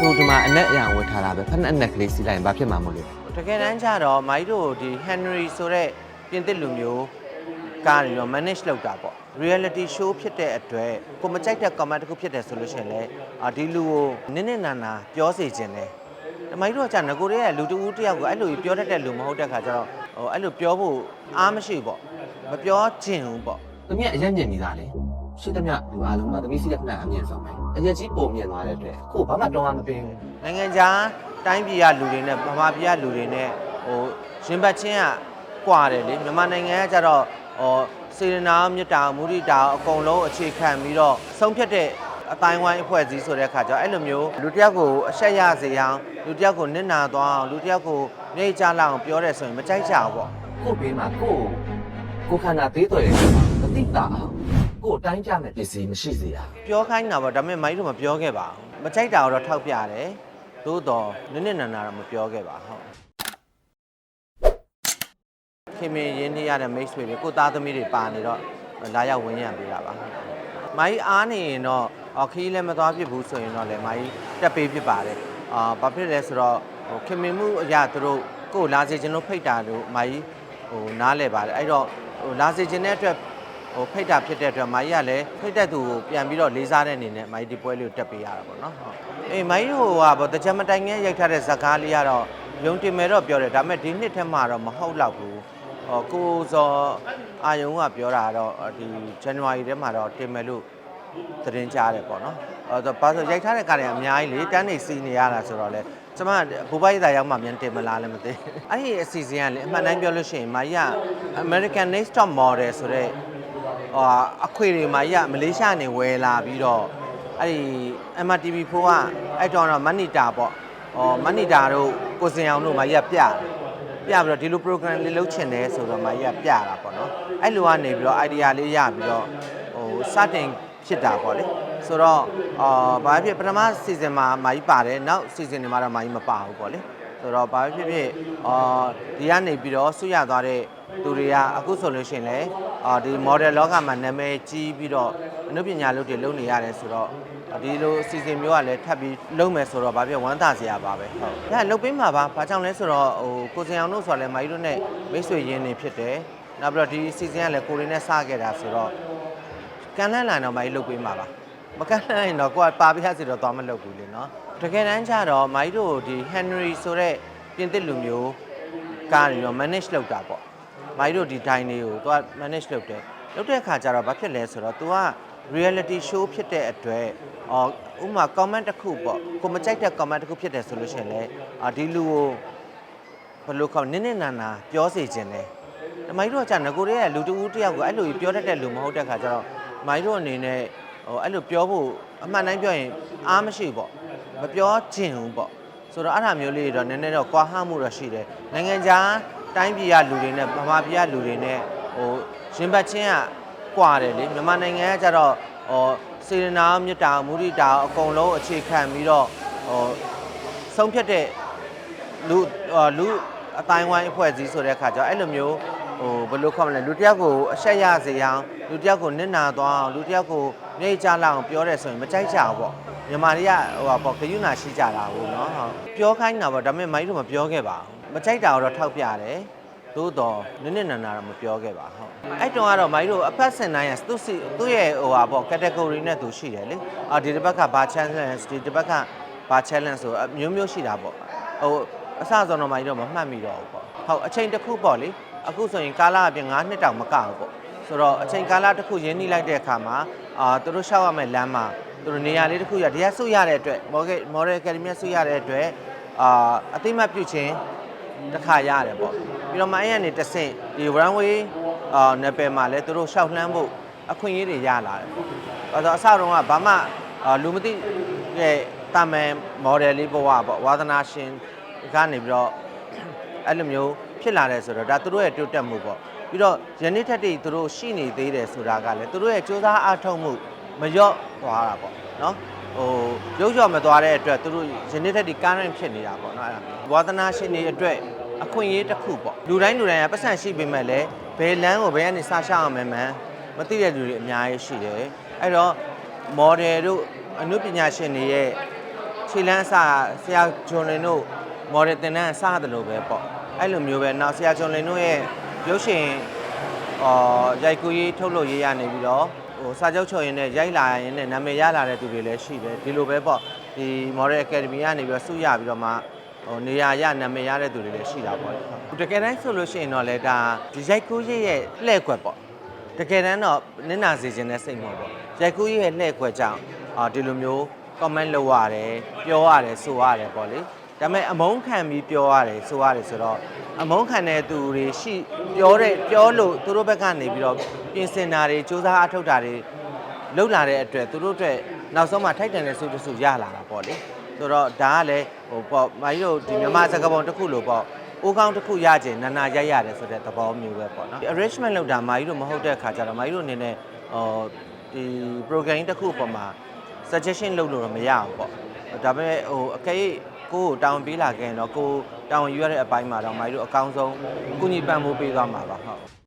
ကိုဒီမှာအနက်အရာဝတ်ထားတာပဲဖက်နက်အနက်ကလေးစီးလိုက်ရင်ဘာဖြစ်မှာမို့လဲတကယ်တမ်းကျတော့မိုင်းတို့ဒီ Henry ဆိုတဲ့ပြင်သစ်လူမျိုးကားတွေတော့ manage လုပ်တာပေါ့ reality show ဖြစ်တဲ့အတွက်ကိုမကြိုက်တဲ့ comment တစ်ခုဖြစ်တယ်ဆိုလို့ရှိရင်လည်းအာဒီလူကိုနည်းနည်းနာနာပြောစေခြင်းတယ်တမိုင်းတို့ကကြာငကိုရဲလူတူဦးတယောက်ကိုအဲ့လိုပြောတတ်တဲ့လူမဟုတ်တဲ့ခါကျတော့ဟိုအဲ့လိုပြောဖို့အားမရှိပေါ့မပြောချင်ဘူးပေါ့သမီးကအရင်မြင်နေတာလေ ရှိသမျှလူအားလုံးကသမီးစီးတဲ့ဖက်နက်အမြင်ဆောင်ပဲအရင်ကြီးပုံမြင်သွားတဲ့အတွက်ကိုဘာမှတောင်းရမပေးဘူးနိုင်ငံခြားတိုင်းပြည်ကလူတွေနဲ့ဗမာပြည်ကလူတွေနဲ့ဟိုရင်ပတ်ချင်းကကွာတယ်လေမြန်မာနိုင်ငံကကြတော့ဟိုစေရနာမြတ်တာမုဒိတာအကုန်လုံးအခြေခံပြီးတော့ဆုံးဖြတ်တဲ့အတိုင်းဝိုင်းအဖွဲ့အစည်းဆိုတဲ့အခါကျတော့အဲ့လိုမျိုးလူတစ်ယောက်ကိုအဆက်ရစေအောင်လူတစ်ယောက်ကိုနစ်နာသွားအောင်လူတစ်ယောက်ကိုနေကြလောက်အောင်ပြောတယ်ဆိုရင်မကြိုက်ကြဘူးပေါ့ကိုဘေးမှာကိုကိုခန္ဓာသေးတော်ရဲ့မတိတာအောင် ကိုအတိုင်းကြမဲ့ပစ္စည်းမရှိစေရပြောခိုင်းတာပေါ့ဒါပေမဲ့မိုင်းတို့မပြောခဲ့ပါဘူးမကြိုက်တာတော့ထောက်ပြတယ်သို့တော့နစ်နစ်နာနာတော့မပြောခဲ့ပါဟုတ်ခင်မင်းရင်းနှီးရတဲ့မိတ်ဆွေတွေကိုသားသမီးတွေပါနေတော့လာရောက်ဝင်ရံပေးတာပါ။မိုင်းအားနေရင်တော့အော်ခီးလည်းမသွားဖြစ်ဘူးဆိုရင်တော့လည်းမိုင်းတက်ပေးဖြစ်ပါတယ်။အာဘာဖြစ်လဲဆိုတော့ဟိုခင်မင်းမှုအရာသူတို့ကိုယ်လာစေခြင်းလို့ဖိတ်တာလို့မိုင်းဟိုနားလဲပါတယ်။အဲ့တော့ဟိုလာစေခြင်းတဲ့အတွက် ဟိုဖိတ်တာဖြစ်တဲ့အတွက်မိုင်းကလည်းဖိတ်တဲ့သူကိုပြန်ပြီးတော့လေးစားတဲ့အနေနဲ့မိုင်းဒီပွဲလေးကိုတက်ပေးရတာပေါ့နော်။ဟုတ်အေးမိုင်းဟိုဟာဗောတကြမတိုင်ငယ်ရိုက်ထားတဲ့ဇာကားလေးကတော့ယုံတင်မယ်တော့ပြောတယ်ဒါပေမဲ့ဒီနှစ်ထက်မှတော့မဟုတ်တော့ဘူး။ဟောကိုစောအာယုံကပြောတာတော့ဒီ January ထဲမှာတော့တင်မယ်လို့သတင်းကြားတယ်ပေါ့နော်။အဲတော့ဘာလို့ရိုက်ထားတဲ့ကားတွေအများကြီးလေတန်းနေစီနေရတာဆိုတော့လေကျမဘူပိုက်သားရောက်မှမြန်တင်မလားလည်းမသိဘူး။အဲ့ဒီအစီအစဉ်ကလေအမှန်တမ်းပြောလို့ရှိရင်မာကြီးက American Next Top Model ဆိုတဲ့ ဟောအခွေတွေမာကြီးကမလေးရှားနေဝယ်လာပြီးတော့အဲ့ဒီ MRTV4 ကအဲ့တော့တော့မနီတာပေါ့။ဟောမနီတာတို့ကိုစင်အောင်တို့မာကြီးကပြတယ်ပြပြီးတော့ဒီလို program လေးလုပ်ချင်တယ်ဆိုတော့မကြီးကပြတာပေါ့နော်အဲ့လိုကနေပြီးတော့ idea လေးရပြီးတော့ဟိုစတင်ဖြစ်တာပေါ့လေဆိုတော့အာဘာဖြစ်ပထမ season မှာမကြီးပါတယ်နောက် season တွေမှာတော့မကြီးမပါဘူးပေါ့လေ ဆိုတော့ဘာဖြစ်ဖြစ်အာဒီကနေပြီးတော့ဆွရသွားတဲ့သူတွေကအခုဆိုလို့ရှိရင်လည်းအာဒီ model လောကမှာနာမည်ကြီးပြီးတော့အနုပညာလုပ်တွေလုပ်နေရတယ်ဆိုတော့ဒီလိုအစီအစဉ်မျိုးကလည်းထပ်ပြီးလုပ်မယ်ဆိုတော့ဘာဖြစ်ဝမ်းသာစရာပါပဲဟုတ်။ဒါလုပ်ပေးမှာပါ။ဘာကြောင့်လဲဆိုတော့ဟိုကိုစင်အောင်တို့ဆိုတာလည်းမာကြီးတို့နဲ့မိတ်ဆွေရင်းနေဖြစ်တယ်။နောက်ပြီးတော့ဒီအစီအစဉ်ကလည်းကိုရင်းနဲ့စခဲ့တာဆိုတော့ကန်လန်းလန်တော့မာကြီးလုပ်ပေးမှာပါ။ မကန်လန်းရင်တော့ကိုကပါပြရစီတော့သွားမလုပ်ဘူးလေနော်။တကယ်တမ်းကျတော့မာကြီးတို့ဒီ Henry ဆိုတဲ့ပြင်သစ်လူမျိုးကားတွေတော့ manage လုပ်တာပေါ့။မာကြီးတို့ဒီဒိုင်းလေးကိုသူက manage လုပ်တယ်။လုပ်တဲ့အခါကျတော့ဘာဖြစ်လဲဆိုတော့ तू က reality show ဖြစ်တဲ့အတွက်အော်ဥပမာ comment တစ်ခုပေါ့ကိုမကြိုက်တဲ့ comment တစ်ခုဖြစ်တယ်ဆိုလို့ရှိရင်လည်းအာဒီလူကိုဘယ်လိုခေါ်နည်းနည်းနာနာပြောစေခြင်းတယ်တမိုင်းတို့ကကြာငကိုရဲလူတူဦးတယောက်ကိုအဲ့လိုပြောတတ်တဲ့လူမဟုတ်တဲ့ခါကျတော့မိုင်းတို့အနေနဲ့ ဟိုအဲ့လိုပြောဖို့အမှန်တိုင်းပြောရင်အားမရှိပေါ့မပြောချင်ဘူးပေါ့ဆိုတော့အဲ့ဒါမျိုးလေးတွေတော့နည်းနည်းတော့ကွာဟမှုတော့ရှိတယ်နိုင်ငံခြားတိုင်းပြည်ကလူတွေနဲ့ဗမာပြည်ကလူတွေနဲ့ဟိုရင်ပတ်ချင်းကကွာတယ်လေမြန်မာနိုင်ငံကကြတော့ဟောစေရနာမြတ်တာမုဒိတာအကုန်လုံးအခြေခံပြီးတော့ဟောဆုံးဖြတ်တဲ့လူဟောလူအတိုင်းဝိုင်းအဖွဲ့အစည်းဆိုတဲ့အခါကျတော့အဲ့လိုမျိုး ဟိုဘယ်လိုခေါ်မလဲလူတစ်ယောက်ကိုအဆက်ရစေအောင်လူတစ်ယောက်ကိုနစ်နာသွားအောင်လူတစ်ယောက်ကိုနေကြလောက်အောင်ပြောတယ်ဆိုရင်မကြိုက်ကြဘူးပေါ့မြန်မာတွေကဟိုပါပေါ့ဂယုဏရှိကြတာဟုတ်နော်ဟုတ်ပြောခိုင်းတာပေါ့ဒါပေမဲ့မိုင်းတို့မပြောခဲ့ပါဘူးမကြိုက်တာတော့ထောက်ပြတယ်သို့တော့နည်းနည်းနာနာတော့မပြောခဲ့ပါဟုတ်အဲ့တုန်းကတော့မိုင်းတို့အဖက်စင်တိုင်းကသူ့စီသူ့ရဲ့ဟိုပါပေါ့ category နဲ့သူရှိတယ်လေအာဒီတစ်ဘက်ကဘာ challenge ဒီတစ်ဘက်ကဘာ challenge ဆိုအမျိုးမျိုးရှိတာပေါ့ဟိုအစဆုံးတော့မိုင်းတို့မမှတ်မိတော့ဘူးပေါ့ဟုတ်အချိန်တစ်ခုပေါ့လေ အခုဆိုရင်ကာလအပြင်9နှစ်တောင်မကဘူးပေါ့ဆိုတော့အချိန်ကာလတစ်ခုရင်းနှီးလိုက်တဲ့အခါမှာအာသူတို့ရှောက်ရမယ့်လမ်းမှာသူတို့နေရာလေးတစ်ခုရတရားစုရတဲ့အတွက် model model academy စုရတဲ့အတွက်အာအသိမှတ်ပြုခြင်းတစ်ခါရတယ်ပေါ့ပြီးတော့မှအဲ့ရနေတစ်ဆင့်ဒီ runway အာနယ်ပယ်မှာလည်းသူတို့ရှောက်လှမ်းဖို့အခွင့်အရေးတွေရလာတယ်ပေါ့အဲတော့အစတုန်းကဘာမှအာလူမသိရဲ့တာမန် model လေးဘဝပေါ့ဝါသနာရှင်ကနေပြီးတော့အဲ့လိုမျိုး ဖြစ်လာတယ်ဆိုတော့ဒါသူတို့ရဲ့တိုးတက်မှုပေါ့ပြီးတော့ယနေ့ထက်တည်းသူတို့ရှိနေသေးတယ်ဆိုတာကလည်းသူတို့ရဲ့စူးစမ်းအားထုတ်မှုမလျော့သွားတာပေါ့နော်ဟိုရုပ်ရော်မသွားတဲ့အတွက်သူတို့ယနေ့ထက်ဒီ current ဖြစ်နေတာပေါ့နော်အဲ့ဒါဝါသနာရှင်တွေအတွက်အခွင့်အရေးတစ်ခုပေါ့လူတိုင်းလူတိုင်းကပတ်စံရှိပေမဲ့လည်းဘယ်လမ်းကိုဘယ်ကနေစရှောက်အောင်မှန်းမသိတဲ့လူတွေအများကြီးရှိတယ်အဲ့တော့ model တို့အနုပညာရှင်တွေရဲ့ချခြေလန်းအစဆရာဂျွန်လင်တို့မော်ဒယ်တင်တန်းအစတယ်လို့ပဲပေါ့ အဲ့လိုမျိုးပဲနောက်ဆရာဂျွန်လင်တို့ရဲ့ရုပ်ရှင်အော်ရိုက်ကူးရေးထုတ်လို့ရေးရနေပြီးတော့ဟိုစာချုပ်ချုပ်ရင်းနဲ့ရိုက်လာရင်းနဲ့နာမည်ရလာတဲ့သူတွေလည်းရှိတယ်ဒီလိုပဲပေါ့ဒီ Model Academy ကနေပြီးတော့စုရပြီးတော့မှဟိုနေရာရနာမည်ရတဲ့သူတွေလည်းရှိတာပေါ့လေတကယ်တမ်းဆိုလို့ရှိရင်တော့လေဒါဒီရိုက်ကူးရေးရဲ့လှည့်ကွက်ပေါ့တကယ်တမ်းတော့နင့်နာစေခြင်းနဲ့စိတ်မဟုတ်ပေါ့ရိုက်ကူးရဲ့လှည့်ခွက်ကြောင့်အာဒီလိုမျိုး comment လုပ်ရတယ်ပြောရတယ်ဆိုရတယ်ပေါ့လေ ဒါပေမဲ့အမုန်းခံပြီးပြောရတယ်ဆိုရတယ်ဆိုတော့အမုန်းခံတဲ့သူတွေရှိပြောတဲ့ပြောလို့သူတို့ဘက်ကနေပြီးတော့ပြင်ဆင်တာတွေစူးစမ်းအထောက်တာတွေလုပ်လာတဲ့အတွက်သူတို့အတွက်နောက်ဆုံးမှထိုက်တန်တဲ့စုတစုရလာတာပေါ့လေဆိုတော့ဒါကလည်းဟိုပေါ့မာကြီးတို့ဒီမြန်မာစကားပုံတစ်ခုလို့ပေါ့အိုးကောင်းတစ်ခုရကျင်နာနာရိုက်ရတယ်ဆိုတဲ့သဘောမျိုးပဲပေါ့နော်ဒီ arrangement လုပ်တာမာကြီးတို့မဟုတ်တဲ့အခါကျတော့မာကြီးတို့အနေနဲ့ဟိုဒီ program တစ်ခုပေါ်မှာ suggestion လုပ်လို့တော့မရအောင်ပေါ့ဒါပေမဲ့ဟိုအကယ်၍ ကိုယ်ကိုတောင်းပေးလာခဲ့ရင်တော့ကိုယ်တောင်းယူရတဲ့အပိုင်းမှာတော့မာကြီးတို့အကောင်းဆုံးကုညီပံ့ပိုးပေးသွားမှာပါဟုတ်